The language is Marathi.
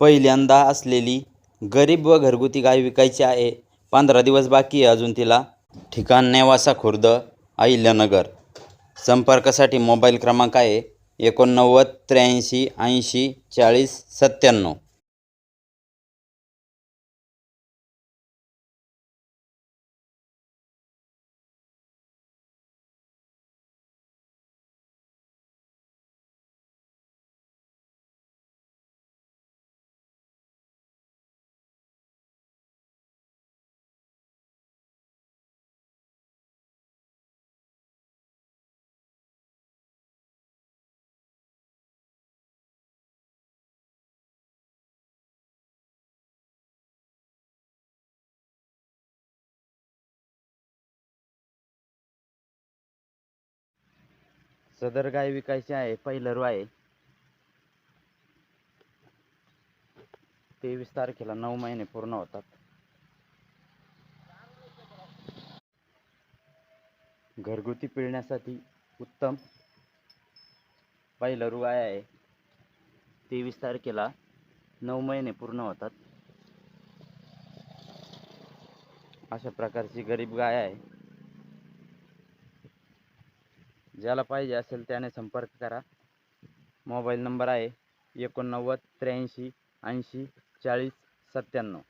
पहिल्यांदा असलेली गरीब व घरगुती गाय विकायची आहे. पंधरा दिवस बाकी आहे अजून तिला. ठिकाण नेवासा खुर्द अहिल्यानगर. संपर्कासाठी मोबाईल क्रमांक आहे एकोणनव्वद त्र्याऐंशी ऐंशी चाळीस सत्त्याण्णव. सदर गाय विकायची आहे पहिलं रू आहे. तेवीस तारखेला नऊ महिने पूर्ण होतात. घरगुती पिळण्यासाठी उत्तम पहिलं रू गाय आहे. तेवीस तारखेला नऊ महिने पूर्ण होतात. अशा प्रकारची गरीब गाय आहे. ज्याला पाहिजे असेल त्याने संपर्क करा. मोबाईल नंबर आहे एकोणनव्वद त्र्याऐंशी ऐंशी चाळीस सत्त्याण्णव.